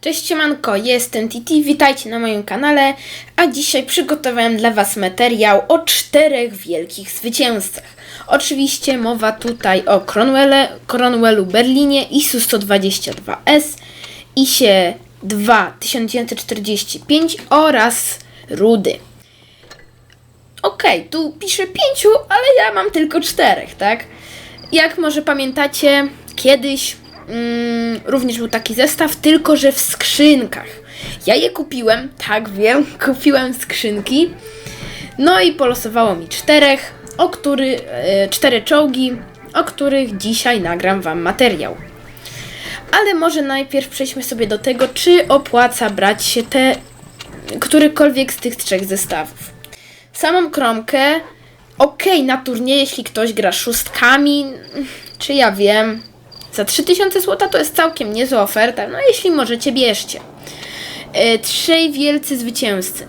Cześć siemanko, jestem Titi, witajcie na moim kanale, a dzisiaj przygotowałem dla Was materiał o czterech wielkich zwycięzcach. Oczywiście mowa tutaj o Cromwelle, Cromwellu Berlinie, ISU 122S, ISie 2 1945 oraz Rudy. Okej, tu piszę pięciu, ale ja mam tylko czterech, tak? Jak może pamiętacie, kiedyś mm, również był taki zestaw, tylko że w skrzynkach. Ja je kupiłem, tak wiem, kupiłem skrzynki. No i polosowało mi czterech, o który, e, cztery czołgi, o których dzisiaj nagram wam materiał. Ale może najpierw przejdźmy sobie do tego, czy opłaca brać się te którykolwiek z tych trzech zestawów. Samą kromkę, okej, na turnieje, jeśli ktoś gra szóstkami, czy ja wiem, za 3000 zł to jest całkiem niezła oferta, no jeśli możecie, bierzcie. E, trzej wielcy zwycięzcy.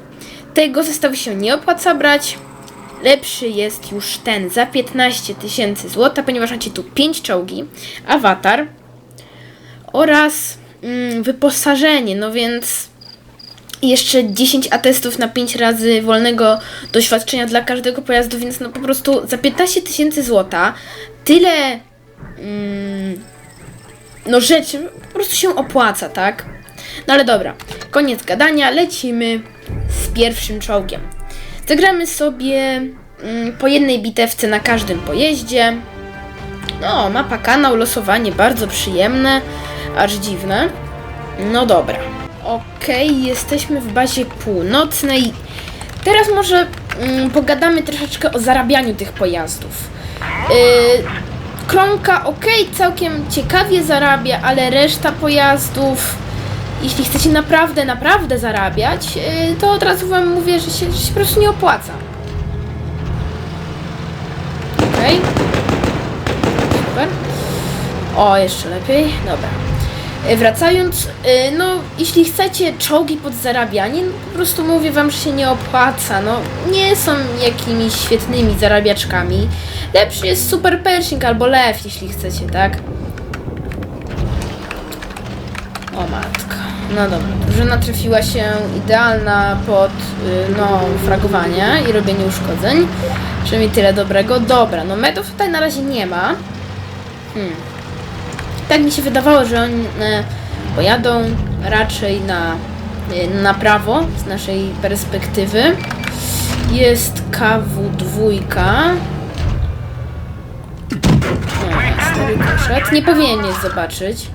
Tego zestawu się nie opłaca brać. Lepszy jest już ten za 15 tysięcy złota, ponieważ macie tu 5 czołgi, awatar oraz mm, wyposażenie, no więc jeszcze 10 atestów na 5 razy wolnego doświadczenia dla każdego pojazdu, więc no po prostu za 15 tysięcy złota tyle mm, no rzeczy po prostu się opłaca, tak? No ale dobra, koniec gadania, lecimy z pierwszym czołgiem. Zagramy sobie mm, po jednej bitewce na każdym pojeździe. No, mapa kanał, losowanie bardzo przyjemne, aż dziwne. No dobra. Okej, jesteśmy w bazie północnej. Teraz może mm, pogadamy troszeczkę o zarabianiu tych pojazdów. Yy, ok, całkiem ciekawie zarabia, ale reszta pojazdów, jeśli chcecie naprawdę, naprawdę zarabiać, yy, to od razu wam mówię, że się, że się po prostu nie opłaca. Okej. Super. O, jeszcze lepiej. Dobra. E, Wracając, e, no jeśli chcecie czołgi pod zarabianie, no, po prostu mówię wam, że się nie opłaca. No nie są jakimiś świetnymi zarabiaczkami. Lepszy jest Super Pershing albo Lew, jeśli chcecie, tak? O matka. No dobra, drużyna trafiła się idealna pod y, no, fragowanie i robienie uszkodzeń. Przynajmniej tyle dobrego. Dobra, no medów tutaj na razie nie ma. Hmm. Tak mi się wydawało, że oni e, pojadą raczej na, e, na prawo z naszej perspektywy. Jest KW2. O, stary. Nie powinien jest zobaczyć.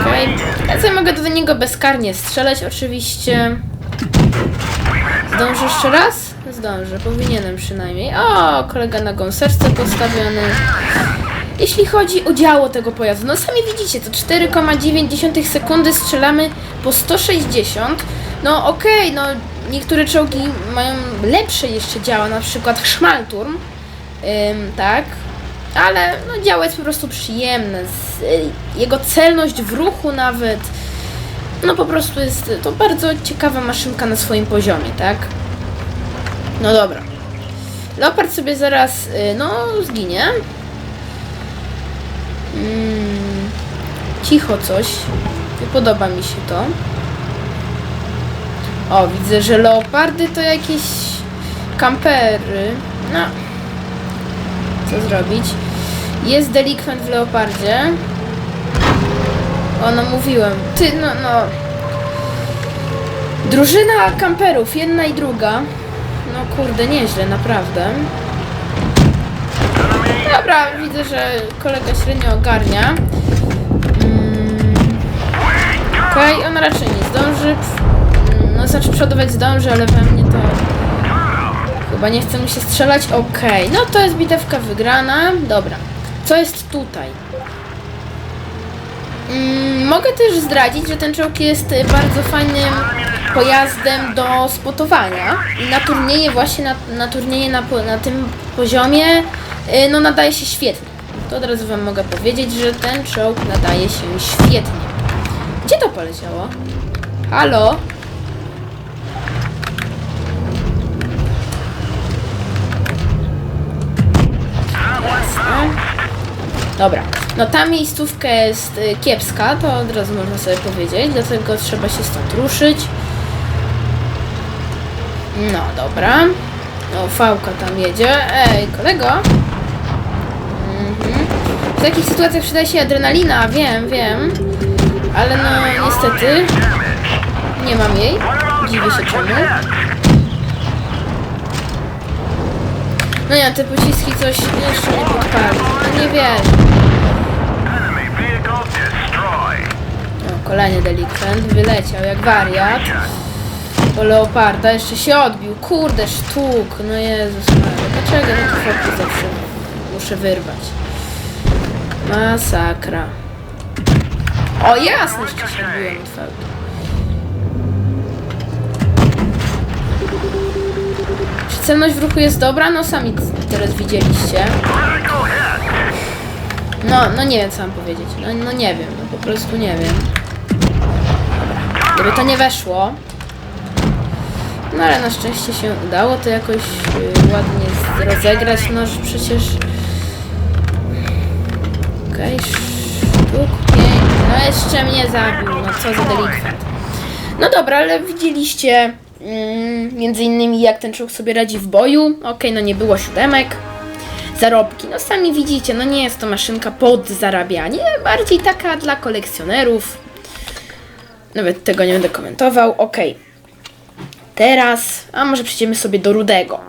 Okej. Ja sobie mogę do niego bezkarnie strzelać oczywiście. Zdążę jeszcze raz? Zdążę, powinienem przynajmniej. O, kolega na gąseczce postawiony. Jeśli chodzi o działo tego pojazdu, no sami widzicie, to 4,9 sekundy strzelamy po 160. No okej, no niektóre czołgi mają lepsze jeszcze działa, na przykład Schmalturm, ym, tak, ale no działo jest po prostu przyjemne. Z, y, jego celność w ruchu nawet, no po prostu jest to bardzo ciekawa maszynka na swoim poziomie, tak. No dobra. Leopard sobie zaraz, y, no, zginie. Mm, cicho coś. Nie podoba mi się to. O, widzę, że leopardy to jakieś kampery. No. Co zrobić? Jest delikwent w leopardzie. O, no mówiłem. Ty, no, no. Drużyna kamperów, jedna i druga. No kurde, nieźle, naprawdę. Dobra, widzę, że kolega średnio ogarnia. Mm, Okej, on raczej nie zdąży. Mm, No, znaczy przodować zdąży, ale we mnie to... Chyba nie chce mu się strzelać. Okej, no to jest bitewka wygrana. Dobra, co jest tutaj? Mm, mogę też zdradzić, że ten czołg jest bardzo fajnym pojazdem do spotowania na turnieje właśnie na, na turnieje na, na tym poziomie no nadaje się świetnie. To od razu wam mogę powiedzieć, że ten czołg nadaje się świetnie. Gdzie to poleciało? Halo? Dobra, no ta miejscówka jest y, kiepska, to od razu można sobie powiedzieć, dlatego trzeba się stąd ruszyć. No dobra. O, fałka tam jedzie. Ej, kolego. W takich sytuacjach przyda się adrenalina, wiem, wiem. Ale no niestety nie mam jej. Dziwię się czemu. No nie, te pociski coś jeszcze nie podpali. No nie wiem. O, kolejny delikwent wyleciał jak wariat. Po leoparda jeszcze się odbił. Kurde, sztuk. No Jezus. Dlaczego ja foki zawsze muszę wyrwać? Masakra. O, jeszcze się od felki. Czy celność w ruchu jest dobra? No sami teraz widzieliście. No, no nie wiem co mam powiedzieć. No, no nie wiem, no po prostu nie wiem. Gdyby to nie weszło. No ale na szczęście się udało to jakoś y, ładnie rozegrać. No przecież. Okej, pięć. No jeszcze mnie zabił. No co za delikwent. No dobra, ale widzieliście mm, między innymi jak ten czołg sobie radzi w boju. Okej, no nie było siódemek zarobki. No sami widzicie, no nie jest to maszynka pod zarabianie, bardziej taka dla kolekcjonerów. Nawet tego nie będę komentował. Ok. Teraz, a może przejdziemy sobie do rudego.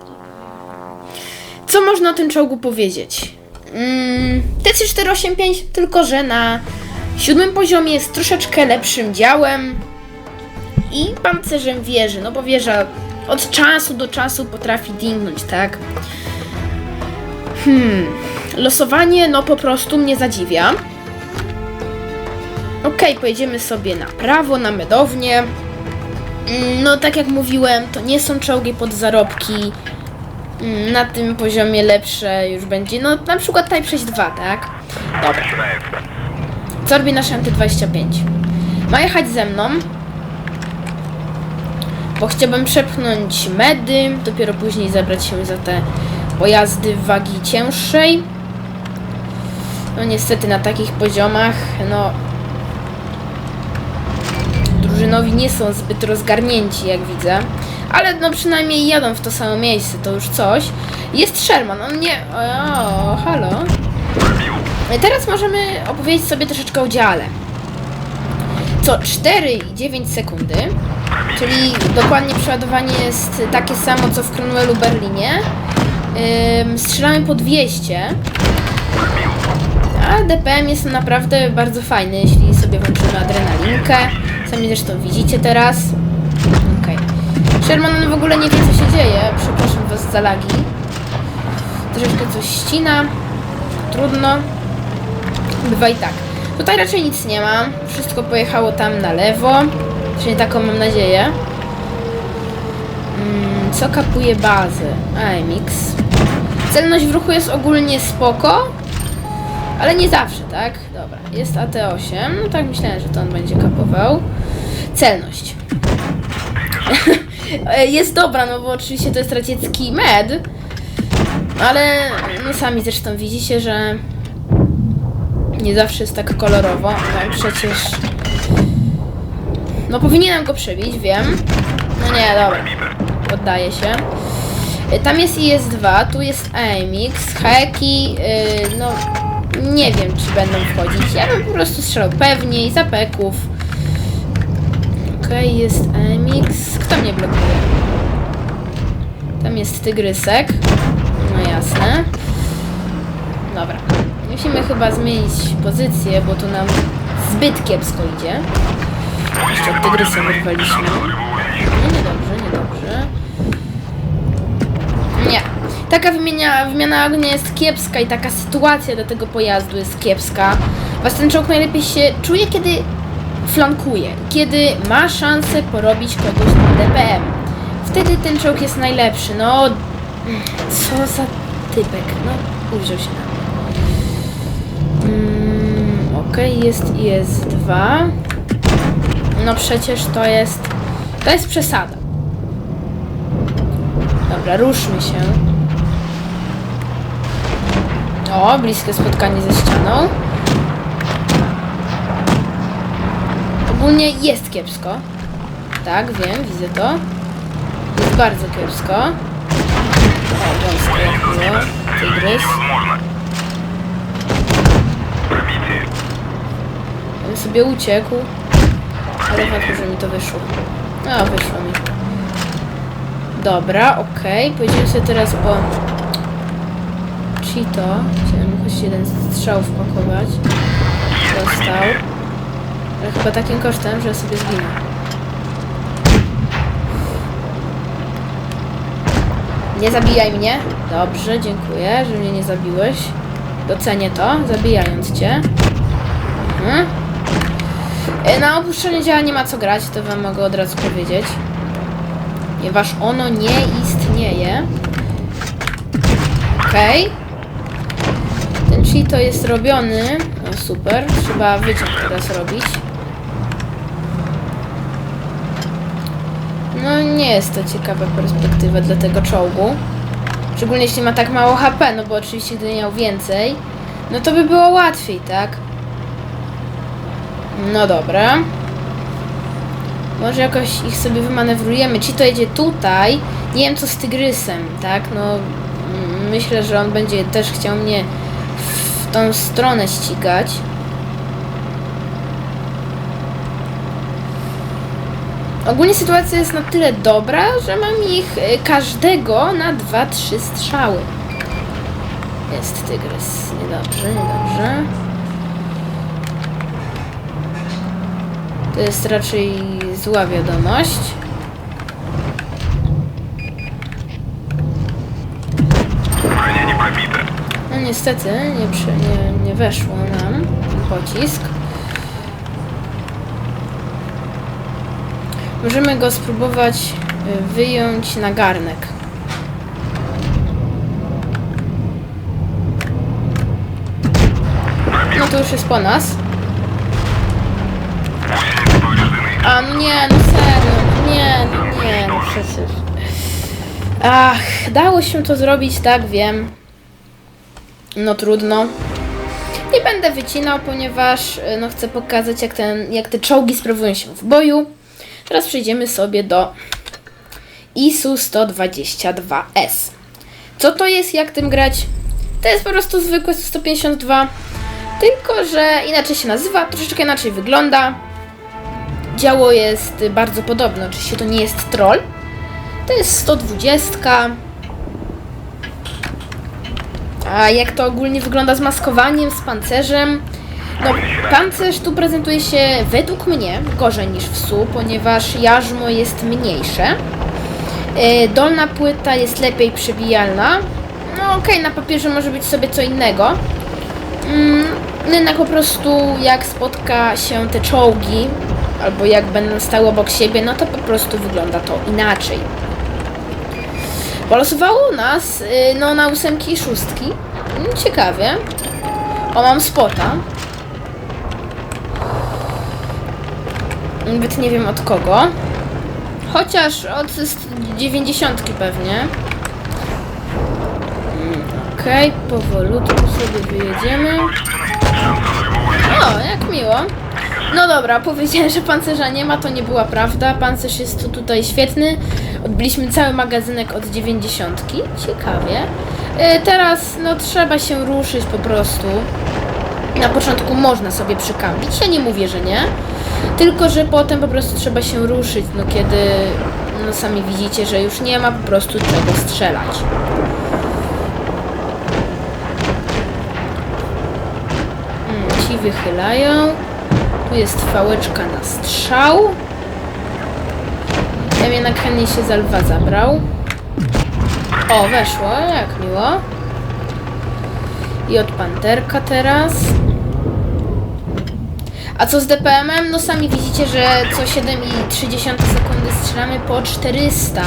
Co można o tym czołgu powiedzieć? Mm, TC485, tylko że na siódmym poziomie jest troszeczkę lepszym działem i pancerzem wieży, no bo wieża od czasu do czasu potrafi dingnąć, tak? Losowanie, no po prostu mnie zadziwia. Okej, pojedziemy sobie na prawo, na medownię. Mm, No, tak jak mówiłem, to nie są czołgi pod zarobki. Mm, Na tym poziomie lepsze już będzie, no na przykład Type 62, tak? Dobra. Co robi nasz Anty-25? Ma jechać ze mną, bo chciałbym przepchnąć medy, dopiero później zabrać się za te pojazdy wagi cięższej. No niestety na takich poziomach, no drużynowi nie są zbyt rozgarnięci, jak widzę. Ale no przynajmniej jadą w to samo miejsce, to już coś. Jest Sherman, on nie... O, halo. Teraz możemy opowiedzieć sobie troszeczkę o dziale. Co 4,9 sekundy, czyli dokładnie przeładowanie jest takie samo co w Cromwellu Berlinie. Ym, strzelamy po 200. A DPM jest naprawdę bardzo fajny, jeśli sobie włączymy adrenalinkę. Sami zresztą widzicie teraz. Sherman on w ogóle nie wie co się dzieje. Przepraszam was za lagi. Troszeczkę coś ścina. Trudno. Bywa i tak. Tutaj raczej nic nie ma. Wszystko pojechało tam na lewo. Czyli taką mam nadzieję. Mm, co kapuje bazę? AMX. Celność w ruchu jest ogólnie spoko, ale nie zawsze, tak? Dobra, jest AT8. No tak myślałem, że to on będzie kapował. Celność. E, jest dobra, no bo oczywiście to jest radziecki med. Ale no sami zresztą widzicie, że nie zawsze jest tak kolorowo. No przecież... No powinienem go przebić, wiem. No nie, dobra. Poddaję się. Y, Tam jest IS-2, tu jest AMX, heki, yy, no nie wiem czy będą wchodzić. Ja bym po prostu strzelał pewniej, zapeków. Okej, jest AMX. Kto mnie blokuje? Tam jest tygrysek. No jasne. Dobra. Musimy chyba zmienić pozycję, bo tu nam zbyt kiepsko idzie. Jeszcze tygrysa wyrwaliśmy. No niedobrze, niedobrze. Nie. Taka wymiana, wymiana ognia jest kiepska i taka sytuacja do tego pojazdu jest kiepska. Was ten czołg najlepiej się czuje, kiedy flankuje, kiedy ma szansę porobić kogoś na DPM. Wtedy ten czołg jest najlepszy. No, co za typek. No, uwziął się na. Mm, Okej, jest IS-2. No przecież to jest... To jest przesada. Dobra, ruszmy się. O, bliskie spotkanie ze ścianą. Ogólnie jest kiepsko. Tak, wiem, widzę to. Jest bardzo kiepsko. O, wąsko jak było. Tygrys. On sobie uciekł. Ale fakt, że mi to wyszło. No, wyszło mi. Dobra, okej. Okay. Pojedziemy sobie teraz po... Cheeto. Chciałem jakoś jeden strzał wpakować. Dostał. Ale chyba takim kosztem, że sobie zginę. Nie zabijaj mnie. Dobrze, dziękuję, że mnie nie zabiłeś. Docenię to, zabijając cię. Mhm. E, Na opuszczenie działa nie ma co grać, to wam mogę od razu powiedzieć. Ponieważ ono nie istnieje. Okej. Ten cheat to jest robiony. O, super. Trzeba wyciąg teraz robić. No nie jest to ciekawa perspektywa dla tego czołgu. Szczególnie jeśli ma tak mało HP, no bo oczywiście gdyby miał więcej, no to by było łatwiej, tak? No dobra. Może jakoś ich sobie wymanewrujemy. Ci to jedzie tutaj. Nie wiem co z tygrysem, tak? No myślę, że on będzie też chciał mnie w tą stronę ścigać. Ogólnie sytuacja jest na tyle dobra, że mam ich y, każdego na 2-3 strzały. Jest tygrys. Niedobrze, niedobrze. To jest raczej zła wiadomość. No niestety, nie, przy, nie, nie weszło nam pocisk. Możemy go spróbować y, wyjąć na garnek. No to już jest po nas. A nie, no serio, nie, no nie, no przecież. Ach, dało się to zrobić, tak wiem. No trudno. Nie będę wycinał, ponieważ y, no, chcę pokazać, jak, ten, jak te czołgi sprawują się w boju. Teraz przejdziemy sobie do ISU 122S. Co to jest, jak tym grać? To jest po prostu zwykłe 152, tylko że inaczej się nazywa, troszeczkę inaczej wygląda. Działo jest bardzo podobne, oczywiście to nie jest troll. To jest 120. A jak to ogólnie wygląda z maskowaniem, z pancerzem? No, pancerz tu prezentuje się według mnie gorzej niż w SU, ponieważ jarzmo jest mniejsze. Yy, Dolna płyta jest lepiej przebijalna. No okej, na papierze może być sobie co innego. Mm, jednak po prostu jak spotka się te czołgi, albo jak będą stały obok siebie, no to po prostu wygląda to inaczej. Polosowało nas y, no, na ósemki i szóstki. Mm, Ciekawie. O, mam spota. Nawet nie wiem od kogo. Chociaż od 90 pewnie. Okej, powolutku sobie wyjedziemy. O, jak miło. No dobra, powiedziałem, że pancerza nie ma, to nie była prawda. Pancerz jest tu tutaj świetny. Odbiliśmy cały magazynek od 90. Ciekawie. E, Teraz no trzeba się ruszyć po prostu. Na początku można sobie przykampić, ja nie mówię, że nie. Tylko, że potem po prostu trzeba się ruszyć, no kiedy no sami widzicie, że już nie ma po prostu czego strzelać. Mm, Ci wychylają. Tu jest fałeczka na strzał. Ja jednak chętnie się za lwa zabrał. O, weszło, jak miło. I od panterka teraz. A co z DPM-em? No sami widzicie, że co 7,3 sekundy strzelamy po 400.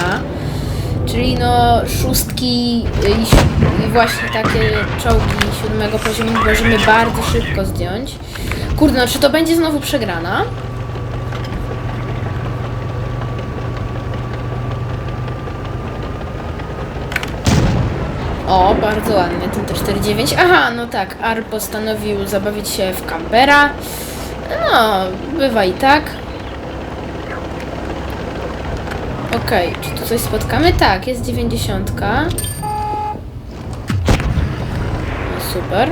Czyli no szóstki i, właśnie takie czołgi siódmego poziomu możemy bardzo szybko zdjąć. Kurde, no czy to będzie znowu przegrana? O, bardzo ładnie, ten T49. Aha, no tak, Ar postanowił zabawić się w kampera. No, bywa i tak. Okej, okay, czy tu coś spotkamy? Tak, jest dziewięćdziesiątka. No, super.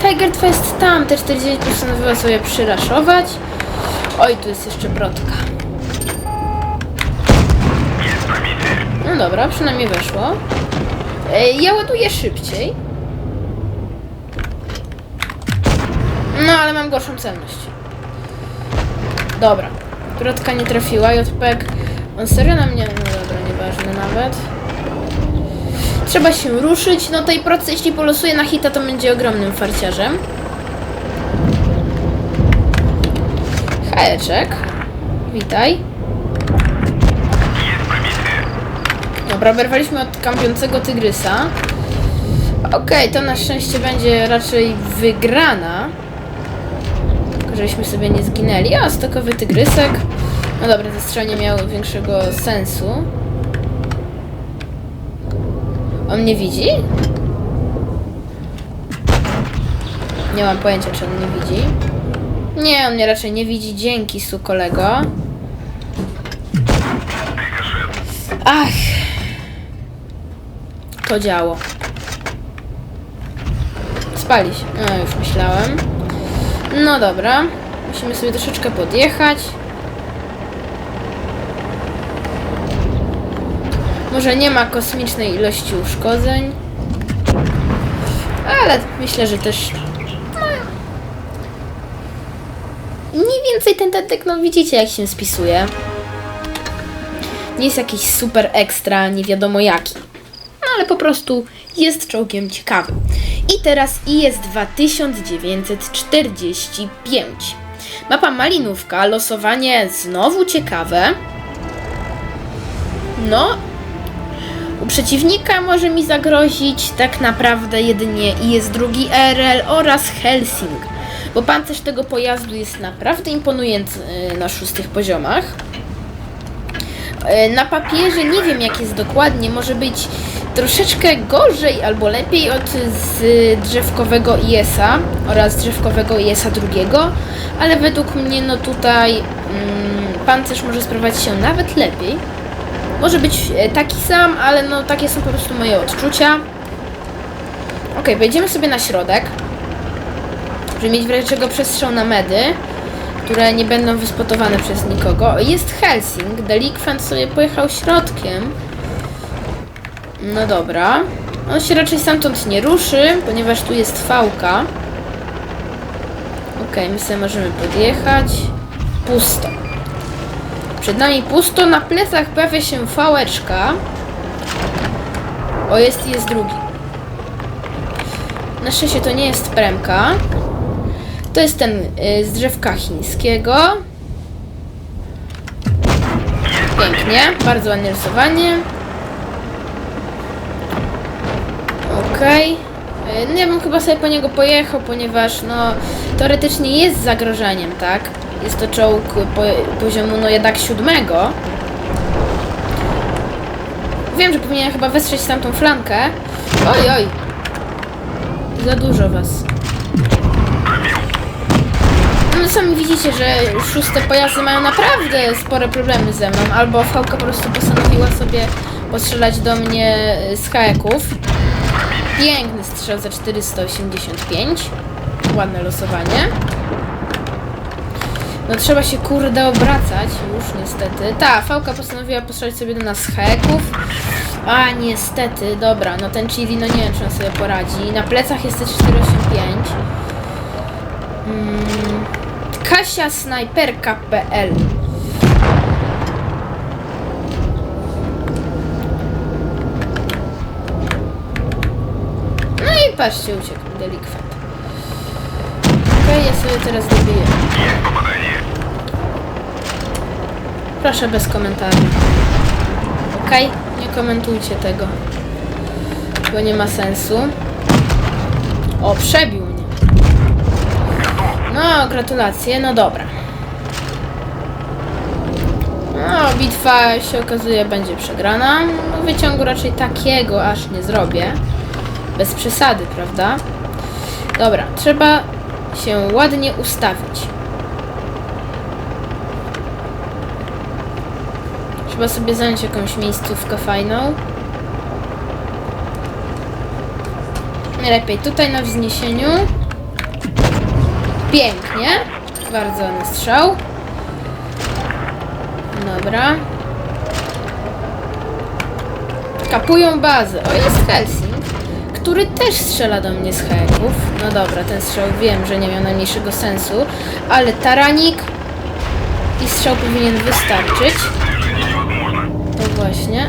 Tiger Fest tam, te 49 postanowiła sobie przyraszować. Oj, tu jest jeszcze brodka. No dobra, przynajmniej weszło. E, Ja ładuję szybciej. No, ale mam gorszą celność. Dobra. Grotka nie trafiła, JPEG. On serio na mnie... No dobra, nieważne nawet. Trzeba się ruszyć. No tej proc, jeśli polosuje na hita, to będzie ogromnym farciarzem. Hajeczek. Witaj. Dobra, od kampiącego tygrysa. Okej, to na szczęście będzie raczej wygrana. Tylko żebyśmy sobie nie zginęli. A, stokowy tygrysek. No dobra, to strzelanie miało większego sensu. On mnie widzi? Nie mam pojęcia, czy on mnie widzi. Nie, on mnie raczej nie widzi. Dzięki, su kolego. Ach, to działo. Spalić. No, już myślałem. No dobra. Musimy sobie troszeczkę podjechać. Może nie ma kosmicznej ilości uszkodzeń. Ale myślę, że też. No, mniej więcej ten tetek, no widzicie jak się spisuje. Nie jest jakiś super ekstra, nie wiadomo jaki. Ale po prostu jest czołgiem ciekawym. I teraz IS 2945. Mapa Malinówka, losowanie znowu ciekawe. No, u przeciwnika może mi zagrozić tak naprawdę jedynie IS drugi RL oraz Helsing, bo pancerz tego pojazdu jest naprawdę imponujący y, na szóstych poziomach. E, Na papierze nie wiem jak jest dokładnie, może być troszeczkę gorzej albo lepiej od z drzewkowego IS-a oraz drzewkowego IS-a drugiego, ale według mnie no tutaj mm, pancerz może sprawować się nawet lepiej. Może być e, taki sam, ale no takie są po prostu moje odczucia. Ok, wejdziemy sobie na środek, żeby mieć w razie czego przestrzał na medy które nie będą wyspotowane przez nikogo. Jest Helsing, delikwent sobie pojechał środkiem. No dobra. On się raczej stamtąd nie ruszy, ponieważ tu jest fałka. Okej, my sobie możemy podjechać. Pusto. Przed nami pusto, na plecach pojawia się fałeczka. O, jest, jest drugi. Na szczęście to nie jest premka. To jest ten y, z drzewka chińskiego. Pięknie, bardzo ładnie rysowanie. Okej. Y, No ja bym chyba sobie po niego pojechał, ponieważ no teoretycznie jest zagrożeniem, tak? Jest to czołg po, poziomu no jednak siódmego. Wiem, że powinienem chyba westrzeć tamtą flankę. Oj, oj. Za dużo was. Sami widzicie, że szóste pojazdy mają naprawdę spore problemy ze mną. Albo Fałka po prostu postanowiła sobie postrzelać do mnie z haeków. Piękny strzał za 485. Ładne losowanie. No trzeba się kurde obracać już niestety. Ta, Fałka postanowiła postrzelać sobie do nas z haeków. A niestety, dobra, no ten Chili, no nie wiem czy on sobie poradzi. Na plecach jest te 485. Mm kasiasnajperka.pl No i patrzcie, uciekł delikwent. Okej, okay, ja sobie teraz dobiję. Proszę bez komentarzy. OK, nie komentujcie tego. Bo nie ma sensu. O, przebił no, gratulacje, no dobra. No, bitwa się okazuje będzie przegrana. No, wyciągu raczej takiego aż nie zrobię. Bez przesady, prawda? Dobra, trzeba się ładnie ustawić. Trzeba sobie zająć jakąś miejscówkę fajną. Najlepiej tutaj na wzniesieniu. Pięknie. Bardzo ładny strzał. Dobra. Kapują bazę. O, jest Helsing, który też strzela do mnie z heków. No dobra, ten strzał wiem, że nie miał najmniejszego sensu, ale taranik i strzał powinien wystarczyć. To właśnie.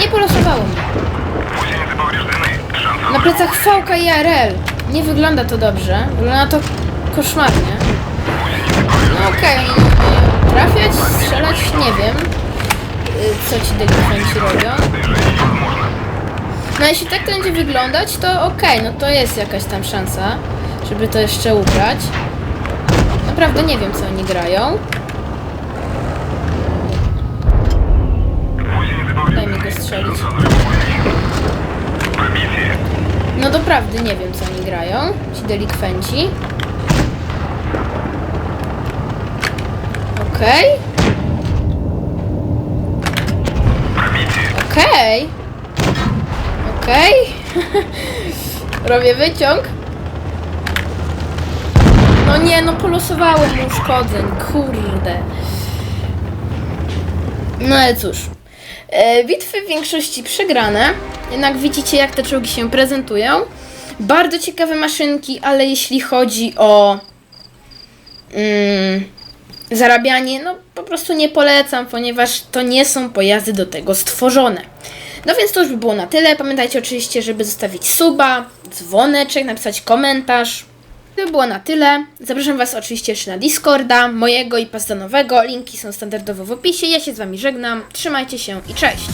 Nie polosowało mnie. Na plecach fałka i RL. Nie wygląda to dobrze. Wygląda to koszmarnie. No okej. Okay. Trafiać, strzelać, nie wiem. Y, co ci delikwenci robią. No jeśli tak to będzie wyglądać, to okej, okay, no to jest jakaś tam szansa, żeby to jeszcze ugrać. Naprawdę nie wiem, co oni grają. Daj mi go strzelić. No doprawdy nie wiem, co oni grają, ci delikwenci. Okej. Okay. Okej. Okay. Okej. Okay. Robię wyciąg. No nie, no polosowałem mu uszkodzeń, kurde. No ale cóż. E, bitwy w większości przegrane jednak widzicie jak te czołgi się prezentują. Bardzo ciekawe maszynki, ale jeśli chodzi o mm, zarabianie, no po prostu nie polecam, ponieważ to nie są pojazdy do tego stworzone. No więc to już by było na tyle. Pamiętajcie oczywiście, żeby zostawić suba, dzwoneczek, napisać komentarz. To by było na tyle. Zapraszam Was oczywiście jeszcze na Discorda, mojego i pazdanowego. Linki są standardowo w opisie. Ja się z Wami żegnam. Trzymajcie się i cześć!